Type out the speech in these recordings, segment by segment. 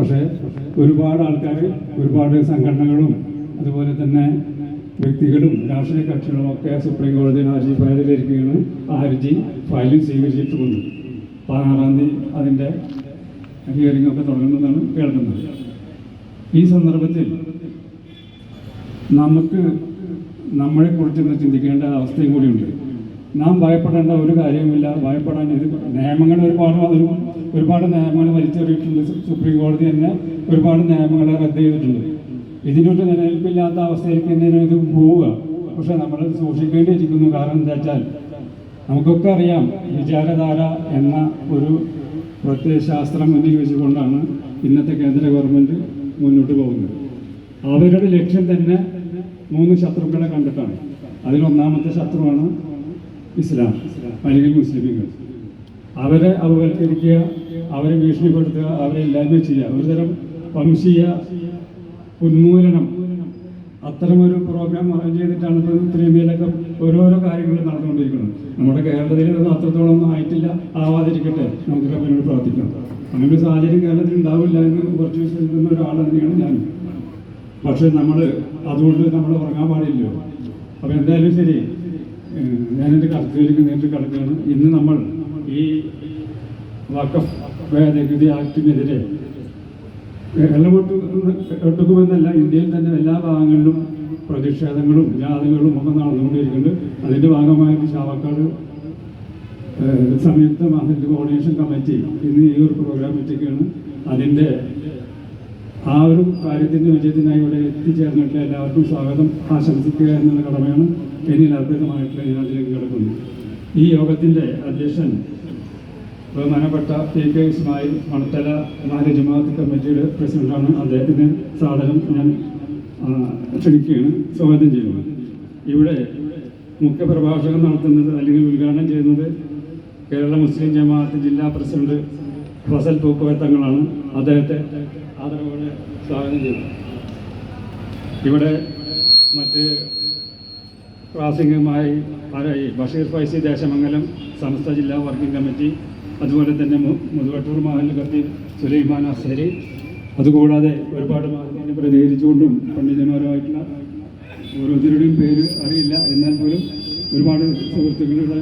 പക്ഷേ ഒരുപാട് ആൾക്കാർ ഒരുപാട് സംഘടനകളും അതുപോലെ തന്നെ വ്യക്തികളും രാഷ്ട്രീയ കക്ഷികളും ഒക്കെ സുപ്രീം കോടതിയിൽ ഹർജി ഫയലിലിരിക്കുകയാണ് ആ ഹർജി ഫയലിൽ സ്വീകരിച്ചിട്ടുമുണ്ട്. പതിനാറാം തീയതി അതിന്റെ ഹിയറിംഗ് ഒക്കെ തുടങ്ങുമെന്നാണ് കേൾക്കുന്നത്. ഈ സന്ദർഭത്തിൽ നമുക്ക് നമ്മളെ കുറിച്ച് ഒന്ന് ചിന്തിക്കേണ്ട അവസ്ഥയും കൂടിയുണ്ട്. നാം ഭയപ്പെടേണ്ട ഒരു കാര്യവുമില്ല. ഭയപ്പെടാൻ ഇത് നിയമങ്ങൾ ഒരുപാട് വന്നു ഒരുപാട് നിയമങ്ങൾ വലിച്ചെറിയിട്ടുണ്ട്. സുപ്രീം കോടതി തന്നെ ഒരുപാട് നിയമങ്ങളെ റദ്ദ് ചെയ്തിട്ടുണ്ട്. ഇതിനൊരു നിലനിൽപ്പില്ലാത്ത അവസ്ഥയിലേക്ക് തന്നെയാണ് ഇത് പോവുക. പക്ഷെ നമ്മൾ സൂക്ഷിക്കേണ്ടിയിരിക്കുന്നു. കാരണം എന്താ വെച്ചാൽ നമുക്കൊക്കെ അറിയാം വിചാരധാര എന്ന ഒരു പ്രത്യയശാസ്ത്രം മുന്നിൽ വെച്ചുകൊണ്ടാണ് ഇന്നത്തെ കേന്ദ്ര ഗവൺമെന്റ് മുന്നോട്ട് പോകുന്നത്. അവരുടെ ലക്ഷ്യം തന്നെ മൂന്ന് ശത്രുക്കളെ കണ്ടിട്ടാണ്. അതിലൊന്നാമത്തെ ശത്രുവാണ് ഇസ്ലാം അല്ലെങ്കിൽ മുസ്ലിമുകൾ അവരെ അപവൽക്കരിക്കുക അവരെ ഭീഷണിപ്പെടുത്തുക അവരെ ഇല്ലായ്മ ചെയ്യുക. ഒരുതരം വംശീയ ഉന്മൂലനം. അത്തരമൊരു പ്രോഗ്രാം അറേഞ്ച് ചെയ്തിട്ടാണ് ഇപ്പോൾ ത്രിമേലൊക്കെ ഓരോരോ കാര്യങ്ങൾ നടന്നുകൊണ്ടിരിക്കുന്നത്. നമ്മുടെ കേരളത്തിൽ ഇതൊന്നും അത്രത്തോളം ആയിട്ടില്ല ആവാതിരിക്കട്ടെ. നമുക്ക് അതിനോട് പ്രാർത്ഥിക്കാം. അങ്ങനെ സാഹചര്യം കേരളത്തിൽ ഉണ്ടാവില്ല എന്ന് കുറച്ച് ദിവസം നിൽക്കുന്ന ഒരാൾ തന്നെയാണ് ഞാൻ പക്ഷെ നമ്മൾ അതുകൊണ്ട് നമ്മൾ ഉറങ്ങാൻ പാടില്ലല്ലോ. അപ്പോൾ എന്തായാലും ശരി ഞാനെന്റെ കർത്തയിലേക്ക് നേരിട്ട് കിടക്കുകയാണ്. ഇന്ന് നമ്മൾ ഈ വഖഫ് ഭേദഗതി ആക്ടിനെതിരെ. എള്ളമൊട്ടുക്കുമെന്നല്ല ഇന്ത്യയിൽ തന്നെ എല്ലാ ഭാഗങ്ങളിലും പ്രതിഷേധങ്ങളും ജാഥകളും ഒക്കെ നടന്നുകൊണ്ടിരിക്കുന്നുണ്ട്. അതിന്റെ ഭാഗമായിട്ട് ചാവക്കാട് സംയുക്ത മഹിന്ദ് കോർഡിനേഷൻ കമ്മിറ്റി ഇന്ന് ഈ ഒരു പ്രോഗ്രാം എത്തിക്കുകയാണ് അതിന്റെ ആ ഒരു കാര്യത്തിന്റെ വിജയത്തിനായി ഇവിടെ എത്തിച്ചേർന്നിട്ട് എല്ലാവർക്കും സ്വാഗതം ആശംസിക്കുക എന്നുള്ള കടമയാണ് എന്നിൽ അർപ്പിതമായിട്ടുള്ള ഞാൻ അതിലേക്ക് കിടക്കുന്നു. ഈ യോഗത്തിന്റെ അധ്യക്ഷൻ ബഹുമാനപ്പെട്ട പി കെ ഇസ്മായിൽ മണത്തല നാല് ജമാഅത്ത് കമ്മിറ്റിയുടെ പ്രസിഡന്റാണ് അദ്ദേഹത്തിന് സാധനം ഞാൻ ക്ഷണിക്കുകയാണ്. സ്വാഗതം ചെയ്യുന്നത് ഇവിടെ മുഖ്യ പ്രഭാഷകൻ നടത്തുന്നത് അല്ലെങ്കിൽ ഉദ്ഘാടനം ചെയ്യുന്നത് കേരള മുസ്ലിം ജമാഅത്ത് ജില്ലാ പ്രസിഡന്റ് ഫസൽ പൂക്കുവത്തങ്ങളാണ് അദ്ദേഹത്തെ ആദരവോടെ സ്വാഗതം ചെയ്തു ഇവിടെ മറ്റ് പ്രാസംഗികമായി ബഷീർ ഫൈസി ദേശമംഗലം സമസ്ത ജില്ലാ വർക്കിംഗ് കമ്മിറ്റി അതുപോലെ തന്നെ മുതുവട്ടൂർ മഹലിൽ കത്തി സുലൈമാൻ അസരി അതുകൂടാതെ ഒരുപാട് മാധ്യമങ്ങൾ പ്രതികരിച്ചുകൊണ്ടും പണ്ഡിതന്മാരുമായിട്ടുള്ള ഓരോരുത്തരുടെയും പേര് അറിയില്ല. എന്നാൽ പോലും ഒരുപാട് സുഹൃത്തുക്കളുടെ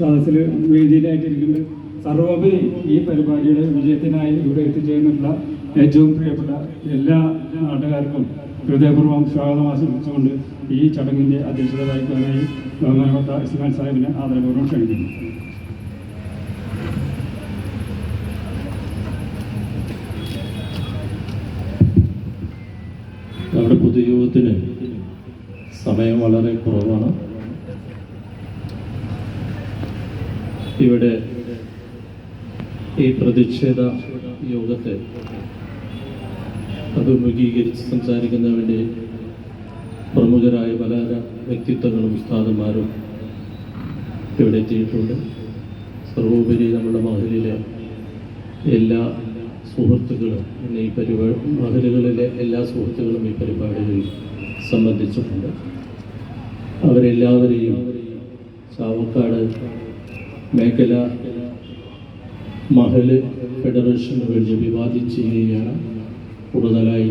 സദസ്സിൽ വേദിയിലായിട്ടിരിക്കുന്നുണ്ട്. സർവോപരി ഈ പരിപാടിയുടെ വിജയത്തിനായി ഇവിടെ എത്തിച്ചേർന്നിട്ടുള്ള ഏറ്റവും പ്രിയപ്പെട്ട എല്ലാ നാട്ടുകാർക്കും ഹൃദയപൂർവം സ്വാഗതം ആശംസിച്ചുകൊണ്ട് ഈ ചടങ്ങിന്റെ അധ്യക്ഷത വഹിക്കാനായി ബഹുമാനപ്പെട്ട ഇസ്മാൻ സാഹിബിനെ ആദരപൂർവം ക്ഷണിക്കുന്നു നമ്മുടെ പൊതുയോഗത്തിന് സമയം വളരെ കുറവാണ്. ഇവിടെ ഈ പ്രതിഷേധ യോഗത്തെ അഭിമുഖീകരിച്ച് വേണ്ടി പ്രമുഖരായ പല വ്യക്തിത്വങ്ങളും ഉസ്താദന്മാരും ഇവിടെ എത്തിയിട്ടുണ്ട്. സർവോപരി നമ്മുടെ മഹലിലെ എല്ലാ സുഹൃത്തുക്കളും പിന്നെ ഈ പരിപാടി മഹലുകളിലെ എല്ലാ സുഹൃത്തുക്കളും ഈ പരിപാടിയിൽ സംബന്ധിച്ചിട്ടുണ്ട്. അവരെല്ലാവരെയും ചാവക്കാട് മേഖല മഹൽ ഫെഡറേഷന് വേണ്ടി വിവാദം ചെയ്യുകയാണ് കൂടുതലായി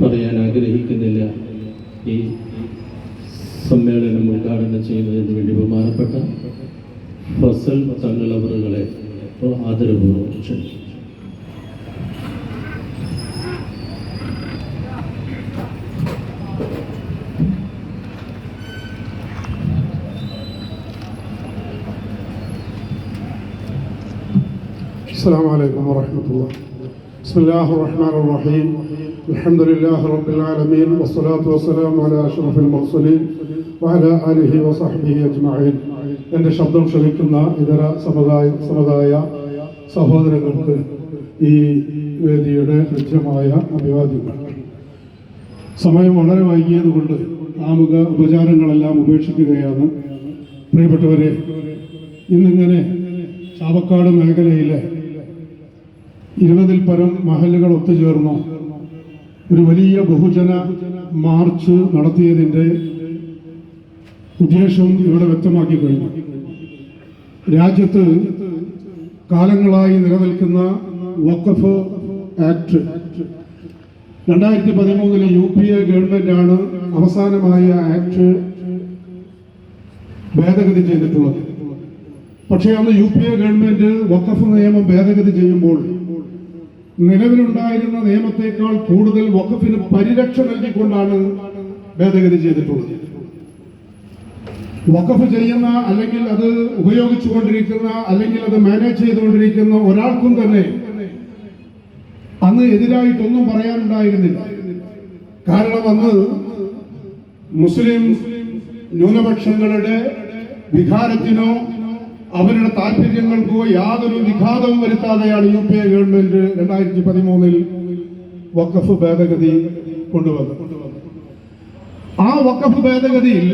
പറയാൻ ആഗ്രഹിക്കുന്നില്ല. ഈ സമ്മേളനം ഉദ്ഘാടനം ചെയ്യുന്നതിന് വേണ്ടി ബഹുമാനപ്പെട്ട ഫസൽ തങ്ങളവറുകളെ ആദരപൂർവം ക്ഷണിക്കുന്നു. السلام عليكم ورحمة الله بسم الله الرحمن الرحيم الحمد لله رب العالمين والصلاة والسلام على أشرف المرسلين وعلى آله وصحبه أجمعين എൻ്റെ ശബ്ദം ക്ഷണിക്കുന്ന ഇതര സമുദായ സമുദായ സഹോദരങ്ങൾക്ക് ഈ വേദിയുടെ കൃത്യമായ അഭിവാദ്യങ്ങൾ സമയം വളരെ വൈകിയതുകൊണ്ട് ആമുഖ ഉപചാരങ്ങളെല്ലാം ഉപേക്ഷിക്കുകയാണ് പ്രിയപ്പെട്ടവരെ ഇന്നിങ്ങനെ ചാവക്കാട് മേഖലയിലെ ഇരുപതിൽ പരം മഹലുകൾ ഒത്തുചേർന്നു. ഒരു വലിയ ബഹുജന മാർച്ച് നടത്തിയതിന്റെ ഉദ്ദേശം ഇവിടെ വ്യക്തമാക്കി കഴിഞ്ഞു. രാജ്യത്ത് കാലങ്ങളായി നിലനിൽക്കുന്ന വക്കഫ് ആക്ട് രണ്ടായിരത്തി പതിമൂന്നിൽ യു പി എ ഗവൺമെന്റാണ് അവസാനമായ ആക്ട് ഭേദഗതി ചെയ്തിട്ടുള്ളത്. പക്ഷേ അന്ന് യു പി എ ഗവൺമെന്റ് വക്കഫ് നിയമം ഭേദഗതി ചെയ്യുമ്പോൾ നിലവിലുണ്ടായിരുന്ന നിയമത്തെക്കാൾ കൂടുതൽ വഖഫിന് പരിരക്ഷ നൽകിക്കൊണ്ടാണ് ഭേദഗതി ചെയ്തിട്ടുള്ളത്. വഖഫ് ചെയ്യുന്ന അല്ലെങ്കിൽ അത് ഉപയോഗിച്ചുകൊണ്ടിരിക്കുന്ന അല്ലെങ്കിൽ അത് മാനേജ് ചെയ്തുകൊണ്ടിരിക്കുന്ന ഒരാൾക്കും തന്നെ അന്ന് എതിരായിട്ടൊന്നും പറയാനുണ്ടായിരുന്നില്ല. കാരണം അന്ന് മുസ്ലിം ന്യൂനപക്ഷങ്ങളുടെ വികാരത്തിനോ അവരുടെ താല്പര്യങ്ങൾക്കോ യാതൊരു വിഘാതവും വരുത്താതെയാണ് യു പി എ ഗവൺമെന്റ് രണ്ടായിരത്തി പതിമൂന്നിൽ വക്കഫ് ഭേദഗതി കൊണ്ടുവന്നത്. ആ വക്കഫ് ഭേദഗതിയിൽ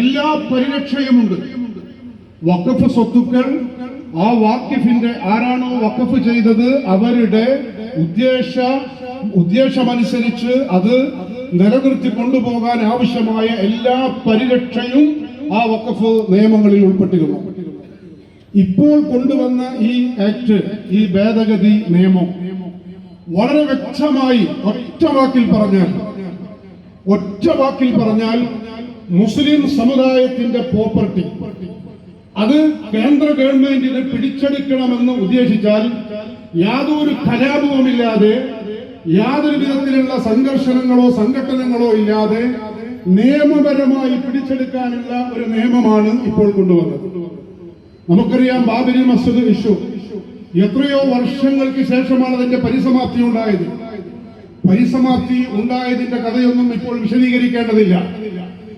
എല്ലാ പരിരക്ഷയുമുണ്ട്. വക്കഫ് സ്വത്തുക്കൾ ആ വാക്കിഫിന്റെ ആരാണോ വക്കഫ് ചെയ്തത് അവരുടെ ഉദ്ദേശ ഉദ്ദേശമനുസരിച്ച് അത് നിലനിർത്തി കൊണ്ടുപോകാൻ ആവശ്യമായ എല്ലാ പരിരക്ഷയും ആ വക്കഫ് നിയമങ്ങളിൽ ഉൾപ്പെട്ടിരുന്നു. ഇപ്പോൾ കൊണ്ടുവന്ന ഈ ആക്ട് ഈ ഭേദഗതി നിയമം വളരെ വ്യക്തമായി ഒറ്റ വാക്കിൽ പറഞ്ഞാൽ ഒറ്റ വാക്കിൽ പറഞ്ഞാൽ മുസ്ലിം സമുദായത്തിന്റെ പ്രോപ്പർട്ടി അത് കേന്ദ്ര ഗവൺമെന്റിന് പിടിച്ചെടുക്കണമെന്ന് ഉദ്ദേശിച്ചാൽ യാതൊരു കലാപവുമില്ലാതെ യാതൊരു വിധത്തിലുള്ള സംഘർഷണങ്ങളോ സംഘടനകളോ ഇല്ലാതെ നിയമപരമായി പിടിച്ചെടുക്കാനുള്ള ഒരു നിയമമാണ് ഇപ്പോൾ കൊണ്ടുവന്നത്. നമുക്കറിയാം ബാബരി മസ്ജിദ് ഇഷ്യൂ. എത്രയോ വർഷങ്ങൾക്ക് ശേഷമാണ് അതിന്റെ പരിസമാപ്തി ഉണ്ടായത്. പരിസമാപ്തി ഉണ്ടായതിന്റെ കഥയൊന്നും ഇപ്പോൾ വിശദീകരിക്കേണ്ടതില്ല.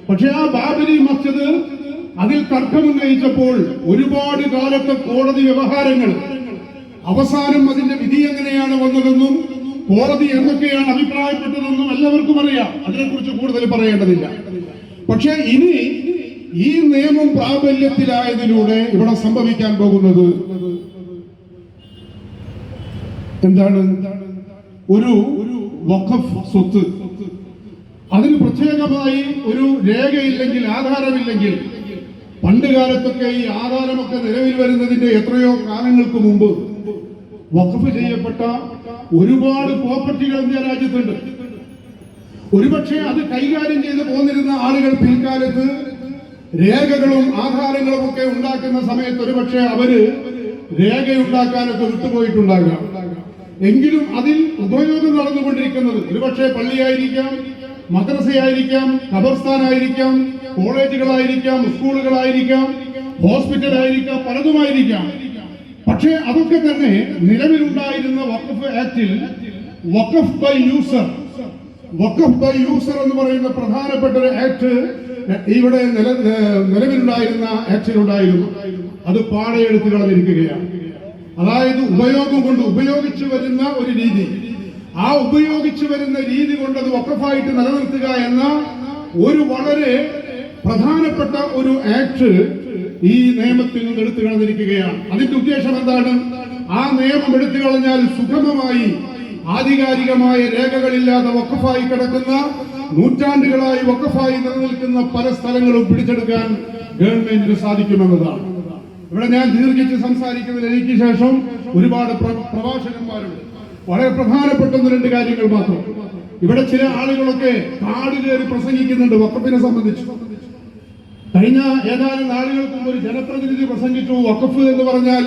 പക്ഷെ ആ ബാബരി മസ്ജിദ് അതിൽ തർക്കമുന്നയിച്ചപ്പോൾ ഒരുപാട് കാലത്തെ കോടതി വ്യവഹാരങ്ങൾ അവസാനം അതിന്റെ വിധി എങ്ങനെയാണ് വന്നതെന്നും കോടതി എന്തൊക്കെയാണ് അഭിപ്രായപ്പെട്ടതെന്നും എല്ലാവർക്കും അറിയാം. അതിനെക്കുറിച്ച് കൂടുതൽ പറയേണ്ടതില്ല. പക്ഷേ ഇനി ഈ നിയമം പ്രാബല്യത്തിലായതിലൂടെ ഇവിടെ സംഭവിക്കാൻ പോകുന്നത് എന്താണ്? ഒരു വഖഫ് സ്വത്ത്. അതിന് പ്രത്യേകമായി ഒരു രേഖയില്ലെങ്കിൽ ആധാരമില്ലെങ്കിൽ പണ്ട് കാലത്തൊക്കെ ഈ ആധാരമൊക്കെ നിലവിൽ വരുന്നതിന്റെ എത്രയോ കാലങ്ങൾക്ക് മുമ്പ് വഖഫ് ചെയ്യപ്പെട്ട ഒരുപാട് പ്രോപ്പർട്ടികൾ ഇന്ത്യ രാജ്യത്തുണ്ട്. ഒരുപക്ഷെ അത് കൈകാര്യം ചെയ്ത് പോന്നിരുന്ന ആളുകൾ പിൽക്കാലത്ത് രേഖകളും ആധാരങ്ങളും ഒക്കെ ഉണ്ടാക്കുന്ന സമയത്ത് ഒരുപക്ഷെ അവർ രേഖയുണ്ടാക്കാനൊക്കെ വിട്ടുപോയിട്ടുണ്ടാകാം. എങ്കിലും അതിൽ ഉപയോഗം നടന്നുകൊണ്ടിരിക്കുന്നത് ഒരുപക്ഷെ പള്ളിയായിരിക്കാം മദ്രസയായിരിക്കാം ഖബർസ്ഥാനായിരിക്കാം കോളേജുകളായിരിക്കാം സ്കൂളുകളായിരിക്കാം ഹോസ്പിറ്റലായിരിക്കാം പലതുമായിരിക്കാം. പക്ഷേ അതൊക്കെ തന്നെ നിലവിലുണ്ടായിരുന്ന വഖഫ് ആക്ടിൽ വഖഫ് ബൈ യൂസർ. വഖഫ് ബൈ യൂസർ എന്ന് പറയുന്ന പ്രധാനപ്പെട്ട ഒരു ആക്ട് ഇവിടെ നില നിലവിലുണ്ടായിരുന്ന ആക്ടിലുണ്ടായിരുന്നു. അത് പാടയെടുത്ത് കളഞ്ഞിരിക്കുകയാണ്. അതായത് ഉപയോഗം കൊണ്ട് ഉപയോഗിച്ചു വരുന്ന ഒരു രീതി. ആ ഉപയോഗിച്ചു വരുന്ന രീതി കൊണ്ട് അത് വക്കഫായിട്ട് നിലനിർത്തുക എന്ന ഒരു വളരെ പ്രധാനപ്പെട്ട ഒരു ആക്ട് ഈ നിയമത്തിൽ നിന്ന് എടുത്തു കളഞ്ഞിരിക്കുകയാണ്. അതിന്റെ ഉദ്ദേശം എന്താണ്? ആ നിയമം എടുത്തു കളഞ്ഞാൽ സുഗമമായി ആധികാരികമായ രേഖകളില്ലാതെ വക്കഫായി കിടക്കുന്ന നൂറ്റാണ്ടുകളായി വക്കഫായി നിലനിൽക്കുന്ന പല സ്ഥലങ്ങളും പിടിച്ചെടുക്കാൻ ഗവൺമെന്റിന് സാധിക്കുമെന്നതാണ്. ഇവിടെ ഞാൻ ദീർഘിച്ച് സംസാരിക്കുന്നതിൽ എനിക്ക് ശേഷം ഒരുപാട് പ്രഭാഷകന്മാരുണ്ട്. വളരെ പ്രധാനപ്പെട്ട ഒന്ന് രണ്ട് കാര്യങ്ങൾ മാത്രം. ഇവിടെ ചില ആളുകളൊക്കെ കാട് കയറി പ്രസംഗിക്കുന്നുണ്ട് വഖഫിനെ സംബന്ധിച്ച്. കഴിഞ്ഞ ഏതാനും നാളുകൾക്ക് മുമ്പ് ഒരു ജനപ്രതിനിധി പ്രസംഗിച്ചു. വഖഫ് എന്ന് പറഞ്ഞാൽ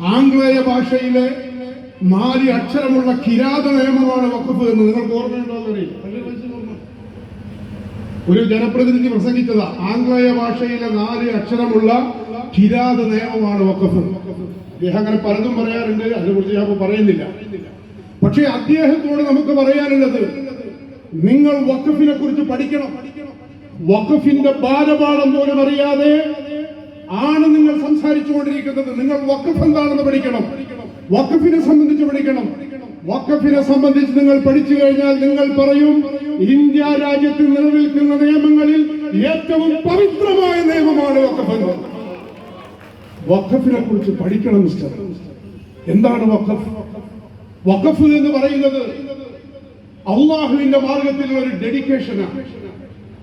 ആംഗ്ലേയ ഭാഷയിലെ നാല് അക്ഷരമുള്ള കിരാത നിയമമാണ് വഖഫ് എന്ന്. നിങ്ങൾക്ക് ഓർമ്മയുണ്ടോ എന്നറിയില്ല ഒരു ജനപ്രതിനിധി പ്രസംഗിച്ചതാ. ആംഗ്ലേയ ഭാഷയിലെ നാല് അക്ഷരമുള്ള കിരാത നിയമമാണ് വഖഫ്. അദ്ദേഹം അങ്ങനെ പലതും പറയാറുണ്ട്. അതിനെക്കുറിച്ച് ഞാൻ പറയുന്നില്ല. പക്ഷേ അദ്ദേഹത്തോട് നമുക്ക് പറയാനുള്ളത് നിങ്ങൾ വഖഫിനെ കുറിച്ച് പഠിക്കണം. വഖഫിന്റെ ബാലപാഠം അറിയാതെ ആണ് നിങ്ങൾ സംസാരിച്ചു കൊണ്ടിരിക്കുന്നത് നിങ്ങൾ വഖഫ് എന്താണെന്ന് പഠിക്കണം. വഖഫിനെ സംബന്ധിച്ച് പഠിക്കണം. വഖഫിനെ സംബന്ധിച്ച് നിങ്ങൾ പഠിച്ചു കഴിഞ്ഞാൽ നിങ്ങൾ പറയും ഇന്ത്യ രാജ്യത്ത് നിലനിൽക്കുന്ന നിയമങ്ങളിൽ ഏറ്റവും പവിത്രമായ നിയമമാണ് വഖഫ് എന്ന്. വഖഫിനെ കുറിച്ച് പഠിക്കണം മിസ്റ്റർ. എന്താണ് വഖഫ്? വഖഫ് എന്ന് പറയുന്നത് അള്ളാഹുവിന്റെ മാർഗത്തിലുള്ള ഒരു ഡെഡിക്കേഷനാണ്.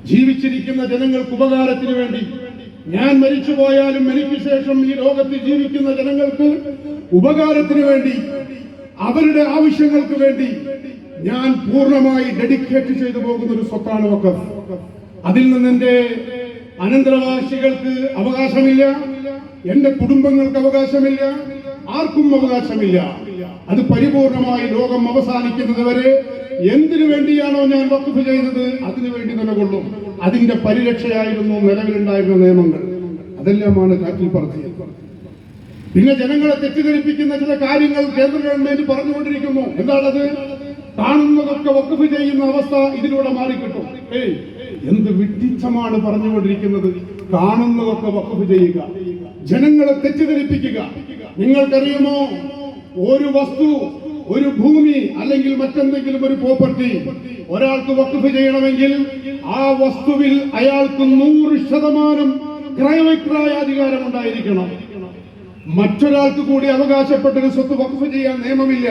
ജീവിച്ചിരിക്കുന്ന ജനങ്ങൾക്ക് ഉപകാരത്തിന് വേണ്ടി ഞാൻ മരിച്ചു പോയാലും എനിക്ക് ശേഷം ഈ ലോകത്ത് ജീവിക്കുന്ന ജനങ്ങൾക്ക് ഉപകാരത്തിന് വേണ്ടി അവരുടെ ആവശ്യങ്ങൾക്ക് വേണ്ടി ഞാൻ പൂർണമായി ഡെഡിക്കേറ്റ് ചെയ്തു പോകുന്ന ഒരു സ്വത്താണ് ഒക്കെ അതിൽ നിന്ന് എന്റെ അനന്തരവാസികൾക്ക് അവകാശമില്ല എന്റെ കുടുംബങ്ങൾക്ക് അവകാശമില്ല ആർക്കും അവകാശമില്ല. അത് പരിപൂർണമായി ലോകം അവസാനിക്കുന്നത് വരെ എന്തിനു വേണ്ടിയാണോ ഞാൻ വഖഫ് ചെയ്തത്? അതിനു വേണ്ടി നിലകൊള്ളും. അതിന്റെ പരിരക്ഷയായിരുന്നു നിലവിലുണ്ടായിരുന്ന നിയമങ്ങൾ. അതെല്ലാമാണ് കാറ്റിൽ പറത്തിയത്. പിന്നെ ജനങ്ങളെ തെറ്റിദ്ധരിപ്പിക്കുന്ന ചില കാര്യങ്ങൾ കേന്ദ്ര ഗവൺമെന്റ് പറഞ്ഞുകൊണ്ടിരിക്കുന്നു. എന്താണത്? കാണുന്നതൊക്കെ വക്കുഫ് ചെയ്യുന്ന അവസ്ഥ ഇതിലൂടെ മാറിക്കിട്ടും. എന്ത് വിട്ടിച്ചമാണ് പറഞ്ഞുകൊണ്ടിരിക്കുന്നത്? കാണുന്നതൊക്കെ വക്കുഫ് ചെയ്യുക. ജനങ്ങളെ തെറ്റിദ്ധരിപ്പിക്കുക. നിങ്ങൾക്കറിയുമോ? ഒരു വസ്തു ഒരു ഭൂമി അല്ലെങ്കിൽ മറ്റെന്തെങ്കിലും ഒരു പ്രോപ്പർട്ടി ഒരാൾക്ക് വക്കഫ് ചെയ്യണമെങ്കിൽ ആ വസ്തുവിൽ അയാൾക്ക് നൂറ് ശതമാനം ക്രയവിക്രയാധികാരം ഉണ്ടായിരിക്കണം. മറ്റൊരാൾക്ക് കൂടി അവകാശപ്പെട്ടൊരു സ്വത്ത് വഖഫ് ചെയ്യാൻ നിയമമില്ല.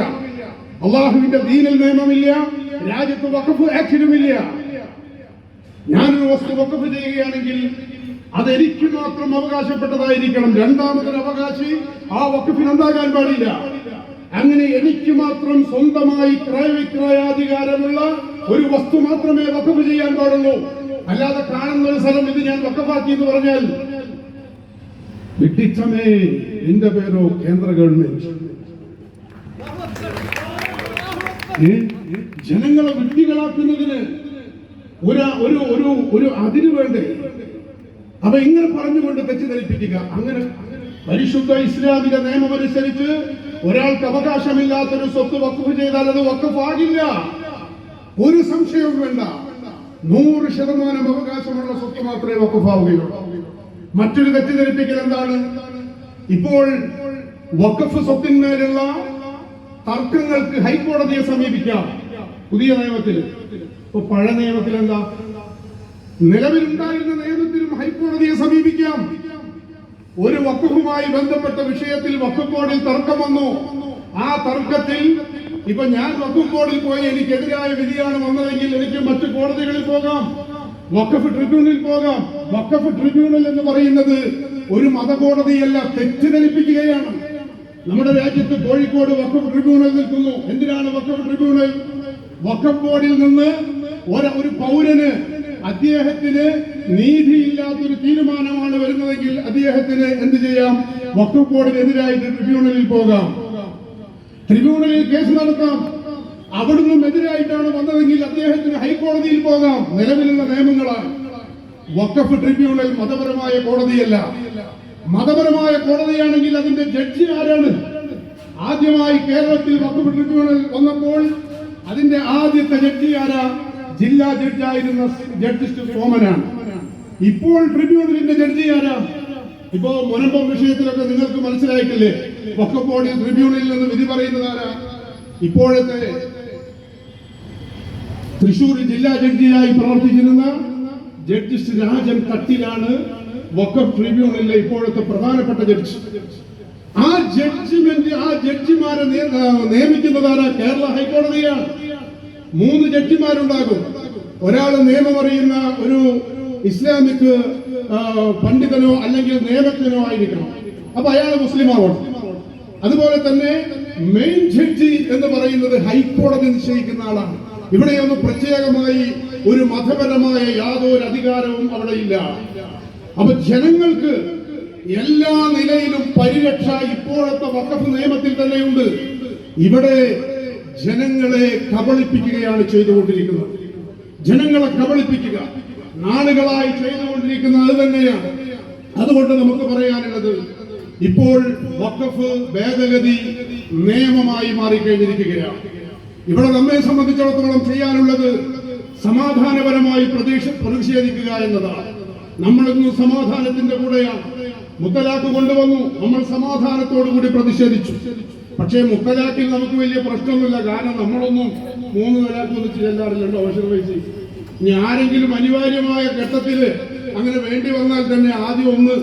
അള്ളാഹുവിന്റെ ദീനിൽ നിയമമില്ല. രാജ്യത്ത് വഖഫ് ആക്ടിനുമില്ല. ഞാനൊരു വസ്തു വഖഫ് ചെയ്യുകയാണെങ്കിൽ അതെനിക്ക് മാത്രം അവകാശപ്പെട്ടതായിരിക്കണം. രണ്ടാമതൊരു അവകാശി ആ വക്കഫിന് ഉണ്ടാകാൻ പാടില്ല? അങ്ങനെ എനിക്ക് മാത്രം സ്വന്തമായി ക്രയവിക്രയാധികാരമുള്ള ഒരു വസ്തു മാത്രമേ വക്കഫ് ചെയ്യാൻ പാടുള്ളൂ. അല്ലാതെ കാണുന്ന ഒരു സ്ഥലം ഇത് ഞാൻ വക്കഫാക്കി എന്ന് പറഞ്ഞാൽ വിട്ടിച്ചമേ എന്റെ പേരോ കേന്ദ്ര ഗവൺമെന്റ്. ജനങ്ങളെ വിഡ്ഢികളാക്കുന്നതിന് ഒരു ഒരു ഒരു ഒരു അതിര് വേണ്ടേ? അപ്പൊ ഇങ്ങനെ പറഞ്ഞുകൊണ്ട് തെറ്റിദ്ധരിപ്പിക്കുക. അങ്ങനെ പരിശുദ്ധ ഇസ്ലാമിക നിയമം അനുസരിച്ച് ഒരാൾക്ക് അവകാശമില്ലാത്തൊരു സ്വത്ത് വക്കുഫ് ചെയ്താൽ അത് വക്കഫാകില്ല ഒരു സംശയവും വേണ്ട. നൂറ് ശതമാനം അവകാശമുള്ള സ്വത്ത് മാത്രമേ വഖഫാവുകയുള്ളൂ. മറ്റൊരു തെറ്റിദ്ധരിപ്പിക്കൽ എന്താണ്? ഇപ്പോൾ വക്കഫ് സ്വത്തിന്മേലുള്ള തർക്കങ്ങൾക്ക് ഹൈക്കോടതിയെ സമീപിക്കാം. പുതിയ നിയമത്തിൽ. ഇപ്പൊ പഴയ നിയമത്തിൽ എന്താ നിലവിലുണ്ടായിരുന്ന നിയമത്തിലും ഹൈക്കോടതിയെ സമീപിക്കാം. ഒരു വക്കുഫുമായി ബന്ധപ്പെട്ട വിഷയത്തിൽ വക്കുഫ് ബോർഡിൽ തർക്കം വന്നു. ആ തർക്കത്തിൽ ഇപ്പൊ ഞാൻ വക്കുഫ് ബോർഡിൽ പോയി എനിക്കെതിരായ വിധിയാണ് വന്നതെങ്കിൽ എനിക്ക് മറ്റു കോടതികളിൽ പോകാം. വക്കഫ് ട്രിബ്യൂണലിൽ പോകാം. വക്കഫ് ട്രിബ്യൂണൽ എന്ന് പറയുന്നത് ഒരു മതകോടതിയല്ല തെറ്റിദ്ധരിപ്പിക്കുകയാണ്. നമ്മുടെ രാജ്യത്ത് കോഴിക്കോട് വക്കഫ് ട്രിബ്യൂണൽ നിൽക്കുന്നു. എന്തിനാണ് വക്കഫ് ട്രിബ്യൂണൽ? വക്കഫ് ബോർഡിൽ നിന്ന് ഒരു ഒരു പൗരന് അദ്ദേഹത്തിന് നീതിയില്ലാത്തൊരു തീരുമാനമാണ് വരുന്നതെങ്കിൽ അദ്ദേഹത്തിന് എന്ത് ചെയ്യാം? വഖഫ് ബോർഡിനെതിരായിട്ട് ട്രിബ്യൂണലിൽ പോകാം. ട്രിബ്യൂണലിൽ കേസ് നടത്താം. അവിടുന്ന് എതിരായിട്ടാണ് വന്നതെങ്കിൽ അദ്ദേഹത്തിന് ഹൈക്കോടതിയിൽ പോകാം. നിലവിലുള്ള നിയമങ്ങളാണ് വഖഫ് ട്രിബ്യൂണൽ മതപരമായ കോടതിയല്ല. മതപരമായ കോടതിയാണെങ്കിൽ അതിന്റെ ജഡ്ജി ആരാണ്? ആദ്യമായി കേരളത്തിൽ വഖഫ് ട്രിബ്യൂണൽ വന്നപ്പോൾ അതിന്റെ ആദ്യത്തെ ജഡ്ജി ആരാ? ജില്ലാ ജഡ്ജായിരുന്ന ജഡ്ജി സോമനാണ്. ഇപ്പോൾ ട്രിബ്യൂണലിന്റെ ജഡ്ജി ആരാ? ഇപ്പോ മുനമ്പം വിഷയത്തിലൊക്കെ നിങ്ങൾക്ക് മനസ്സിലായിട്ടില്ലേ? വക്കപ്പോടി ട്രിബ്യൂണലിൽ നിന്ന് വിധി പറയുന്നത് ആരാ? ഇപ്പോഴത്തെ തൃശൂർ ജില്ലാ ജഡ്ജിയായി പ്രവർത്തിച്ചിരുന്ന ജഡ്ജി രാജൻ കട്ടിലാണ് വക്കഫ് ട്രിബ്യൂണലിലെ ഇപ്പോഴത്തെ പ്രധാനപ്പെട്ട ജഡ്ജി. ആ ജഡ്ജിമെന്റ് ആ ജഡ്ജിമാരെ നിയ- നിയമിക്കുന്നതാരാ കേരള ഹൈക്കോടതിയാണ്. മൂന്ന് ജഡ്ജിമാരുണ്ടാകും. ഒരാൾ നിയമം അറിയുന്ന ഒരു ഇസ്ലാമിക് പണ്ഡിതനോ അല്ലെങ്കിൽ നിയമജ്ഞനോ ആയിരിക്കണം. അപ്പൊ അയാൾ മുസ്ലിം ആവണം. അതുപോലെ തന്നെ മെയിൻ ജഡ്ജി എന്ന് പറയുന്നത് ഹൈക്കോടതി നിശ്ചയിക്കുന്ന ആളാണ്. ഇവിടെയൊന്നും പ്രത്യേകമായി ഒരു മതപരമായ യാതൊരു അധികാരവും അവിടെ ഇല്ല. അപ്പൊ ജനങ്ങൾക്ക് എല്ലാ നിലയിലും പരിരക്ഷ ഇപ്പോഴത്തെ വക്കഫ് നിയമത്തിൽ തന്നെയുണ്ട്. ഇവിടെ ജനങ്ങളെ കബളിപ്പിക്കുകയാണ് ചെയ്തുകൊണ്ടിരിക്കുന്നത്. ജനങ്ങളെ കബളിപ്പിക്കുക. നാളുകളായി ചെയ്തുകൊണ്ടിരിക്കുന്ന അത് തന്നെയാണ്. അതുകൊണ്ട് നമുക്ക് പറയാനുള്ളത് ഇപ്പോൾ വക്കഫ് ഭേദഗതി നിയമമായി മാറിക്കഴിഞ്ഞിരിക്കുകയാണ്. ഇവിടെ നമ്മെ സംബന്ധിച്ചിടത്തോളം ചെയ്യാനുള്ളത് സമാധാനപരമായി പ്രതീക്ഷ പ്രതിഷേധിക്കുക എന്നതാണ്. നമ്മളിന്ന് സമാധാനത്തിന്റെ കൂടെയാണ്. മുത്തലാഖ് കൊണ്ടുവന്നു. നമ്മൾ സമാധാനത്തോടു കൂടി പ്രതിഷേധിച്ചു. പക്ഷേ മുത്തലാഖിൽ നമുക്ക് വലിയ പ്രശ്നമൊന്നുമില്ല. കാരണം നമ്മളൊന്നും മൂന്ന് ഒന്നിച്ച് ചെല്ലാറില്ലല്ലോ അവസര വയസ്സിൽ ഇനി ആരെങ്കിലും അനിവാര്യമായ ഘട്ടത്തിൽ അങ്ങനെ വേണ്ടി വന്നാൽ തന്നെ ആദ്യം ഒന്ന്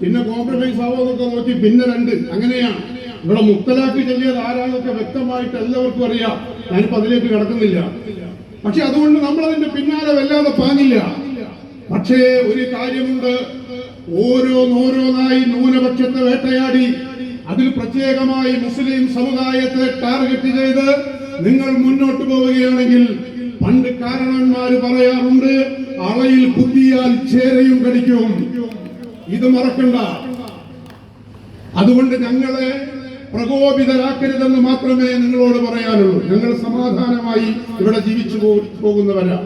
പിന്നെ കോംപ്രമൈസ് ആവുമെന്നൊക്കെ നോക്കി പിന്നെ രണ്ട്. അങ്ങനെയാണ് ഇവിടെ മുത്തലാഖ് ചെല്ലിയത് ആരാന്നൊക്കെ വ്യക്തമായിട്ട് എല്ലാവർക്കും അറിയാം. ഞാനിപ്പോ അതിലേക്ക് കടക്കുന്നില്ല. പക്ഷെ അതുകൊണ്ട് നമ്മൾ അതിന്റെ പിന്നാലെ വല്ലാതെ പാങ്ങില്ല. പക്ഷേ ഒരു കാര്യമുണ്ട്. ഓരോന്നോരോന്നായി ന്യൂനപക്ഷത്തെ വേട്ടയാടി. അതിൽ പ്രത്യേകമായി മുസ്ലിം സമുദായത്തെ ടാർഗറ്റ് ചെയ്ത് നിങ്ങൾ മുന്നോട്ട് പോവുകയാണെങ്കിൽ പണ്ട് കാരണന്മാര് പറയാറുണ്ട് അളയിൽ കുത്തിയാൽ ചേരയും കടിക്കും. ഇത് മറക്കണ്ട. അതുകൊണ്ട് ഞങ്ങളെ പ്രകോപിതരാക്കരുതെന്ന് മാത്രമേ നിങ്ങളോട് പറയാനുള്ളൂ. ഞങ്ങൾ സമാധാനമായി ഇവിടെ ജീവിച്ചു പോകുന്നവരാണ് പോകുന്നവരാ.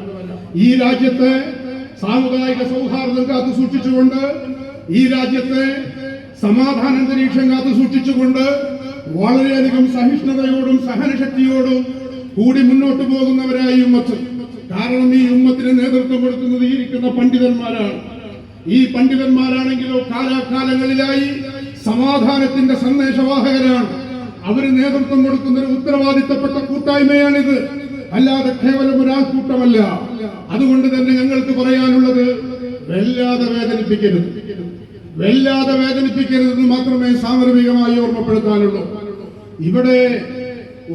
ഈ രാജ്യത്തെ സാമുദായിക സൗഹാർദ്ദം കാത്തു സൂക്ഷിച്ചുകൊണ്ട് ഈ രാജ്യത്തെ സമാധാന അന്തരീക്ഷം കാത്തു സൂക്ഷിച്ചുകൊണ്ട് വളരെയധികം സഹിഷ്ണുതയോടും സഹനശക്തിയോടും കൂടി മുന്നോട്ട് പോകുന്നവരായി ഉമ്മത്ത്. കാരണം ഈ ഉമ്മത്തിന് നേതൃത്വം കൊടുക്കുന്നത് ഇരിക്കുന്ന പണ്ഡിതന്മാരാണ്. ഈ പണ്ഡിതന്മാരാണെങ്കിലോ കാലാകാലങ്ങളിലായി സമാധാനത്തിന്റെ സന്ദേശവാഹകരാണ്. അവർ നേതൃത്വം കൊടുക്കുന്ന ഒരു ഉത്തരവാദിത്തപ്പെട്ട കൂട്ടായ്മയാണിത്. അല്ലാതെ കേവലം ഒരാൾക്കൂട്ടമല്ല. അതുകൊണ്ട് തന്നെ ഞങ്ങൾക്ക് പറയാനുള്ളത് വല്ലാതെ വേദനിപ്പിക്കരുത്. വല്ലാതെ വേദനിപ്പിക്കരുതെന്ന് മാത്രമേ സാന്ദർഭികമായി ഓർമ്മപ്പെടുത്താനുള്ളൂ. ഇവിടെ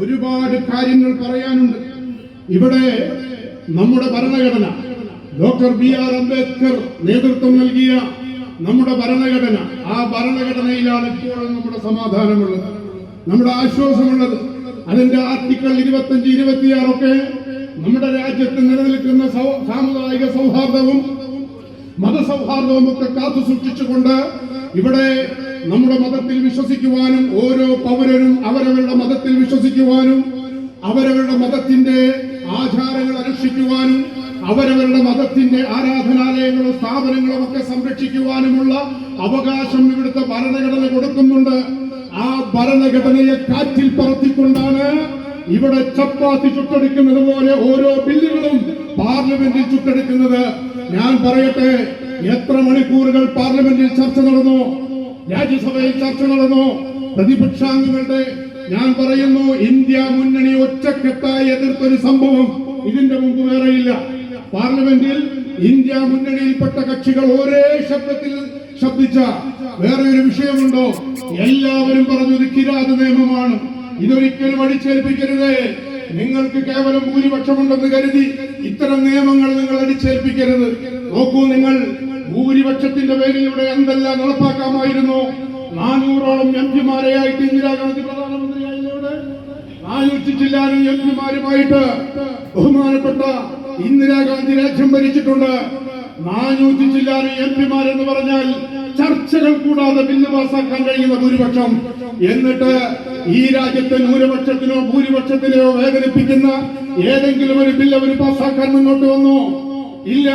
ഒരുപാട് കാര്യങ്ങൾ പറയാനുണ്ട്. ഇവിടെ നമ്മുടെ ഭരണഘടന ഡോക്ടർ ബി ആർ അംബേദ്കർ നേതൃത്വം നൽകിയ നമ്മുടെ ഭരണഘടന ആ ഭരണഘടനയിലാണ് ഇപ്പോഴും നമ്മുടെ സമാധാനമുള്ളത്. നമ്മുടെ ആശ്വാസമുള്ളത്. അതിന്റെ ആർട്ടിക്കിൾ ഇരുപത്തഞ്ച് ഇരുപത്തിയാറൊക്കെ നമ്മുടെ രാജ്യത്ത് നിലനിൽക്കുന്ന സാമുദായിക സൗഹാർദ്ദവും മതസൗഹാർദ്ദവും ഒക്കെ കാത്തു സൂക്ഷിച്ചുകൊണ്ട് ഇവിടെ നമ്മുടെ മതത്തിൽ വിശ്വസിക്കുവാനും ഓരോ പൗരനും അവരവരുടെ മതത്തിൽ വിശ്വസിക്കുവാനും അവരവരുടെ മതത്തിന്റെ ആചാരങ്ങൾ അനുഷ്ഠിക്കുവാനും അവരവരുടെ മതത്തിന്റെ ആരാധനാലയങ്ങളും സ്ഥാപനങ്ങളും ഒക്കെ സംരക്ഷിക്കുവാനുമുള്ള അവകാശം ഇവിടുത്തെ ഭരണഘടന കൊടുക്കുന്നുണ്ട്. ആ ഭരണഘടനയെ കാറ്റിൽ പറത്തിക്കൊണ്ടാണ് ഇവിടെ ചപ്പാത്തി ചുട്ടെടുക്കുന്നത് പോലെ ഓരോ ബില്ലുകളും പാർലമെന്റിൽ ചുട്ടെടുക്കുന്നത്. ഞാൻ പറയട്ടെ എത്ര മണിക്കൂറുകൾ പാർലമെന്റിൽ ചർച്ച നടന്നു? രാജ്യസഭയിൽ ചർച്ച നടന്നു? പ്രതിപക്ഷാംഗങ്ങളുടെ ഞാൻ പറയുന്നു ഇന്ത്യ മുന്നണി ഒറ്റക്കെട്ടായി എതിർത്തൊരു സംഭവം ഇതിന്റെ മുമ്പ് വേറെയില്ല. പാർലമെന്റിൽ ഇന്ത്യ മുന്നണിയിൽപ്പെട്ട കക്ഷികൾ ഒരേ ശബ്ദത്തിൽ ശബ്ദിച്ച വേറെ ഒരു വിഷയമുണ്ടോ? എല്ലാവരും പറഞ്ഞു ഇത് കിരാത നിയമമാണ്. ഇതൊരിക്കലും അടിച്ചേൽപ്പിക്കരുത്. നിങ്ങൾക്ക് കേവലം ഭൂരിപക്ഷമുണ്ടെന്ന് കരുതി ഇത്തരം നിയമങ്ങൾ നിങ്ങൾ അടിച്ചേൽപ്പിക്കരുത്. നോക്കൂ നിങ്ങൾ ഭൂരിപക്ഷത്തിന്റെ പേരിൽ ഇവിടെ എന്തെല്ലാം നടപ്പാക്കാമായിരുന്നു? നാനൂറോളം എം പിമാരെയായിട്ട് ഇന്ദിരാഗാന്ധി പ്രധാനമന്ത്രിയായി ജില്ലാനും എം പിമാരുമായിട്ട് ബഹുമാനപ്പെട്ട ഇന്ദിരാഗാന്ധി രാജ്യം ഭരിച്ചിട്ടുണ്ട്. നാനൂറ്റി ചില്ലാനും എം പിമാരെന്ന് പറഞ്ഞാൽ ചർച്ചകൾ കൂടാതെ ബില്ല് പാസ്സാക്കാൻ കഴിയുന്ന ഭൂരിപക്ഷം. എന്നിട്ട് ഈ രാജ്യത്തെ ന്യൂനപക്ഷത്തിനോ ഭൂരിപക്ഷത്തിനെയോ വേദനിപ്പിക്കുന്ന ഏതെങ്കിലും ഒരു ബില്ല് അവർ പാസ്സാക്കാൻ മുന്നോട്ട് വന്നു. ഇല്ല.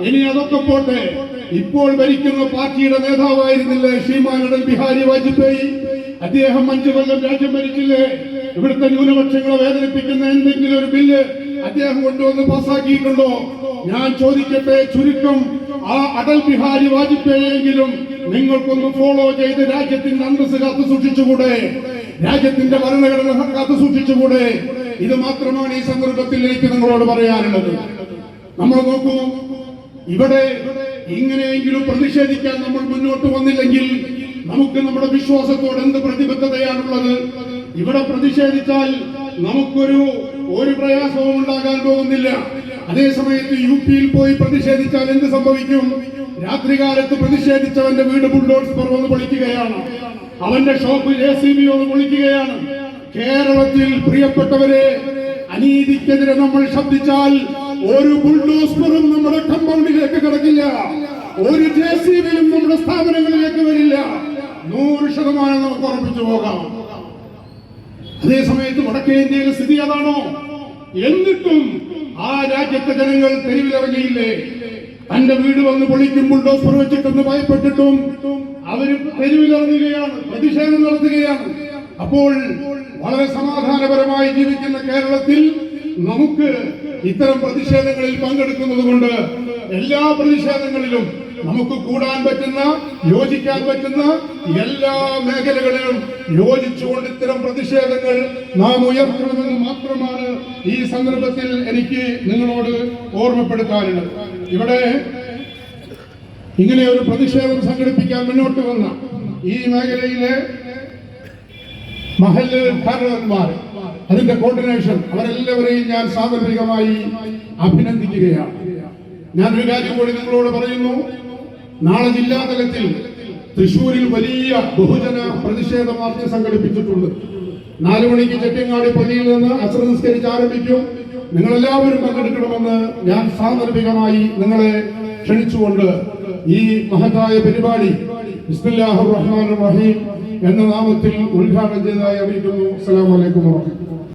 ഇനി അതൊക്കെ പോട്ടെ. ഇപ്പോൾ ഭരിക്കുന്ന പാർട്ടിയുടെ നേതാവായിരുന്നില്ലേ? ശ്രീമാൻ അടൽ ബിഹാരി വാജ്പേയി. അദ്ദേഹം അഞ്ചു കൊല്ലം രാജ്യം ഭരിച്ചില്ലേ? ഇവിടുത്തെ ന്യൂനപക്ഷങ്ങളെ വേദനിപ്പിക്കുന്ന എന്തെങ്കിലും ഒരു ബില്ല് അദ്ദേഹം കൊണ്ടുവന്ന് പാസ്സാക്കിയിട്ടുണ്ടോ? ഞാൻ ചോദിക്കട്ടെ ചുരുക്കം. ആ അടൽ ബിഹാരി വാജ്പേയെങ്കിലും നിങ്ങൾക്കൊന്ന് ഫോളോ ചെയ്ത് രാജ്യത്തിന്റെ അന്തസ് കാത്തു സൂക്ഷിച്ചുകൂടെ രാജ്യത്തിന്റെ ഭരണഘടന കാത്തു സൂക്ഷിച്ചുകൂടെ ഇത് മാത്രമാണ് ഈ സന്ദർഭത്തിൽ എനിക്ക് നിങ്ങളോട് പറയാനുള്ളത്. നമ്മൾ നോക്കൂ ഇവിടെ ഇങ്ങനെയെങ്കിലും പ്രതിഷേധിക്കാൻ നമ്മൾ മുന്നോട്ട് വന്നില്ലെങ്കിൽ നമുക്ക് നമ്മുടെ വിശ്വാസത്തോട് എന്ത് പ്രതിബദ്ധതയാണുള്ളത്? ഇവിടെ പ്രതിഷേധിച്ചാൽ നമുക്കൊരു ഒരു പ്രയാസവും ഉണ്ടാകാൻ പോകുന്നില്ല. അതേസമയത്ത് യു പിയിൽ പോയി പ്രതിഷേധിച്ചാൽ എന്ത് സംഭവിക്കും? രാത്രികാലത്ത് പ്രതിഷേധിച്ചവന്റെ വീട് ബുൾഡോസർ പറഞ്ഞു പൊളിക്കുകയാണ്. അവന്റെ ഷോപ്പ് ജെ സി ബി ഒന്ന് പൊളിക്കുകയാണ്. കേരളത്തിൽ പ്രിയപ്പെട്ടവരെ അനീതിക്കെതിരെ നമ്മൾ ശബ്ദിച്ചാൽ ഒരു ബുൾഡോസറും നമ്മുടെ കമ്പൗണ്ടിലേക്ക് കിടക്കില്ല. ഒരു ജെ സി ബിയും നമ്മുടെ സ്ഥാപനങ്ങളിലേക്ക് വരില്ല. നൂറ് ശതമാനം നമുക്ക് ഉറപ്പിച്ചു പോകാം. അതേസമയത്ത് വടക്കേ ഇന്ത്യയിലെ സ്ഥിതി അതാണോ? എന്നിട്ടും ആ രാജ്യത്തെ ജനങ്ങൾ തെരുവിലിറങ്ങിയില്ലേ? തന്റെ വീട് വന്ന് പൊളിക്കും ബുൾഡോസർ വെച്ചിട്ടെന്ന് ഭയപ്പെട്ടിട്ടും അവർ തെരുവിലിറങ്ങുകയാണ് പ്രതിഷേധം നടത്തുകയാണ്. അപ്പോൾ വളരെ സമാധാനപരമായി ജീവിക്കുന്ന കേരളത്തിൽ നമുക്ക് ഇത്തരം പ്രതിഷേധങ്ങളിൽ പങ്കെടുക്കുന്നത് കൊണ്ട് എല്ലാ പ്രതിഷേധങ്ങളിലും നമുക്ക് കൂടാൻ പറ്റുന്ന യോജിക്കാൻ പറ്റുന്ന എല്ലാ മേഖലകളിലും യോജിച്ചുകൊണ്ട് ഇത്തരം പ്രതിഷേധങ്ങൾ നാം ഉയർത്തണമെന്ന് മാത്രമാണ് ഈ സന്ദർഭത്തിൽ എനിക്ക് നിങ്ങളോട് ഓർമ്മപ്പെടുത്താനുള്ളത്. ഇവിടെ ഇങ്ങനെ ഒരു പ്രതിഷേധം സംഘടിപ്പിക്കാൻ മുന്നോട്ട് വന്ന ഈ മേഖലയിലെ മഹല്ല് കാരണവന്മാർ അതിന്റെ കോർഡിനേഷൻ അവരെല്ലാവരെയും ഞാൻ സാന്ദർഭികമായി അഭിനന്ദിക്കുകയാണ്. ഞാൻ ഒരു കാര്യം കൂടി നിങ്ങളോട് പറയുന്നു. നാളെ ജില്ലാതലത്തിൽ തൃശൂരിൽ വലിയ ബഹുജന പ്രതിഷേധ മാർച്ച് സംഘടിപ്പിച്ചിട്ടുണ്ട്. നാലു മണിക്ക് ചെട്ടിങ്ങാടി പള്ളിയിൽ നിന്ന് അസ്ര നിസ്കരിച്ച് ആരംഭിക്കും. നിങ്ങളെല്ലാവരും പങ്കെടുക്കണമെന്ന് ഞാൻ സാന്ദർഭികമായി നിങ്ങളെ ക്ഷണിച്ചുകൊണ്ട് ഈ മഹത്തായ പരിപാടി. റഹ്മാനിർ റഹീം. എന്ന നാമത്തിൽ ഉദ്ഘാടനം ചെയ്തതായി അറിയിക്കുന്നു. വറഹ്മത്തുള്ളാഹി